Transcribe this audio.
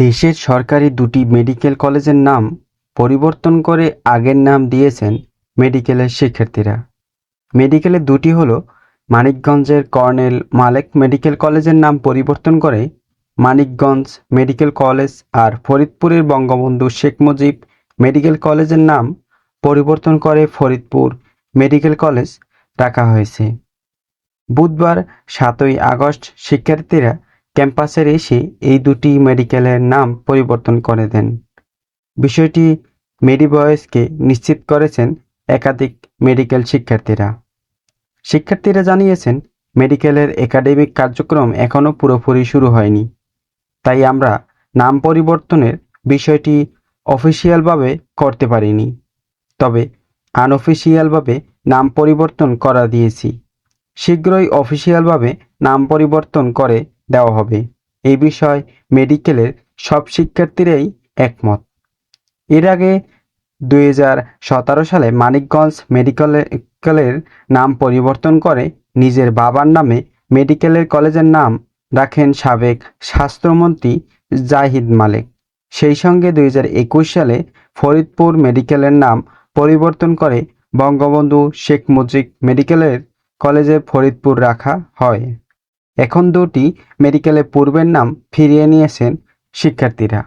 দেশের সরকারি দুটি মেডিকেল কলেজের নাম পরিবর্তন করে আগের নাম দিয়েছেন মেডিকেলের শিক্ষার্থীরা। মেডিকেলের দুটি হলো মানিকগঞ্জের কর্নেল মালেক মেডিকেল কলেজের নাম পরিবর্তন করে মানিকগঞ্জ মেডিকেল কলেজ আর ফরিদপুরের বঙ্গবন্ধু শেখ মুজিব মেডিকেল কলেজের নাম পরিবর্তন করে ফরিদপুর মেডিকেল কলেজ রাখা হয়েছে। বুধবার সাতই আগস্ট শিক্ষার্থীরা ক্যাম্পাসের এসে এই দুটি মেডিকেলের নাম পরিবর্তন করে দেন। বিষয়টি মেডিবয়েসকে নিশ্চিত করেছেন একাধিক মেডিকেল শিক্ষার্থীরা। শিক্ষার্থীরা জানিয়েছেন, মেডিকেলের একাডেমিক কার্যক্রম এখনও পুরোপুরি শুরু হয়নি। তাই আমরা নাম পরিবর্তনের বিষয়টি অফিসিয়ালভাবে করতে পারিনি। তবে আনঅফিসিয়ালভাবে নাম পরিবর্তন করা দিয়েছি। শীঘ্রই অফিসিয়ালভাবে নাম পরিবর্তন করে দেওয়া হবে। এই বিষয়ে মেডিকেলের সব শিক্ষার্থীরাই একমত। এর আগে দুই হাজার সতেরো সালে মানিকগঞ্জ মেডিকেলের নাম পরিবর্তন করে নিজের বাবার নামে মেডিকেলের কলেজের নাম রাখেন সাবেক স্বাস্থ্যমন্ত্রী জাহিদ মালেক। সেই সঙ্গে দুই হাজার একুশ সালে ফরিদপুর মেডিকেলের নাম পরিবর্তন করে বঙ্গবন্ধু শেখ মুজিব মেডিকেলের কলেজে ফরিদপুর রাখা হয়। এখন দুটি মেডিকেলের পূর্বের নাম ফিরিয়ে নিয়েছেন শিক্ষার্থীরা।